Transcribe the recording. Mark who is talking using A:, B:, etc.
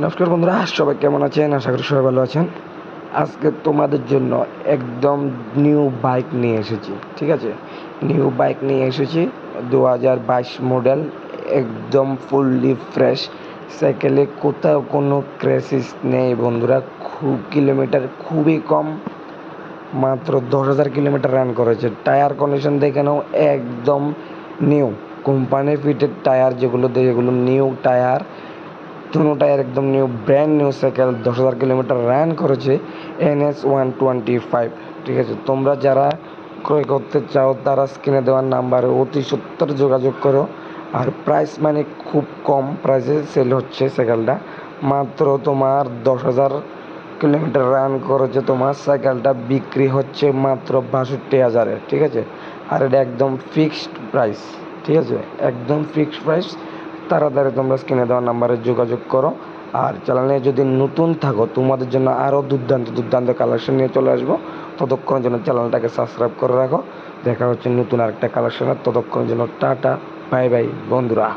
A: নমস্কার বন্ধুরা, সবাই কেমন আছেন? আশা করি সবাই ভালো আছেন। আজকে তোমাদের জন্য একদম নিউ বাইক নিয়ে এসেছি, ঠিক আছে? নিউ বাইক নিয়ে এসেছি দু হাজার বাইশ মডেল একদম ফুললি ফ্রেশ সাইকেলে কোথাও কোনো ক্র্যাসিস নেই বন্ধুরা, খুব কিলোমিটার খুবই কম। মাত্র দশ হাজার কিলোমিটার রান করেছে। টায়ার কন্ডিশন দেখে নাও, একদম নিউ কোম্পানি ফিটেড টায়ার যেগুলো দেয় এগুলো নিউ টায়ার টায়ার একদম নিউ ব্র্যান্ড নিউ সাইকেল দশ হাজার কিলোমিটার রান করেছে এনএস ওয়ান টোয়েন্টি ফাইভ ঠিক আছে? তোমরা যারা ক্রয় করতে চাও, তারা স্ক্রিনে দেওয়ার নাম্বারে অতি সত্তর যোগাযোগ করো। আর প্রাইস মানে খুব কম প্রাইসে সেল হচ্ছে সাইকেলটা মাত্র তোমার দশ হাজার কিলোমিটার রান করেছে তোমার সাইকেলটা বিক্রি হচ্ছে মাত্র বাষট্টি হাজারে ঠিক আছে? আর এটা একদম ফিক্সড প্রাইস ঠিক আছে? একদম ফিক্সড প্রাইস তাড়াতাড়ি তোমরা স্ক্রিনে দেওয়া নাম্বারে যোগাযোগ করো। আর চ্যানেলে যদি নতুন থাকো, তোমাদের জন্য আরও দুর্দান্ত দুর্দান্ত কালেকশন নিয়ে চলে আসব। ততক্ষণের জন্য চ্যানেলটাকে সাবস্ক্রাইব করে রাখো। দেখা হচ্ছে নতুন আরেকটা কালেকশনের ততক্ষণের জন্য টাটা বাই বাই বন্ধুরা।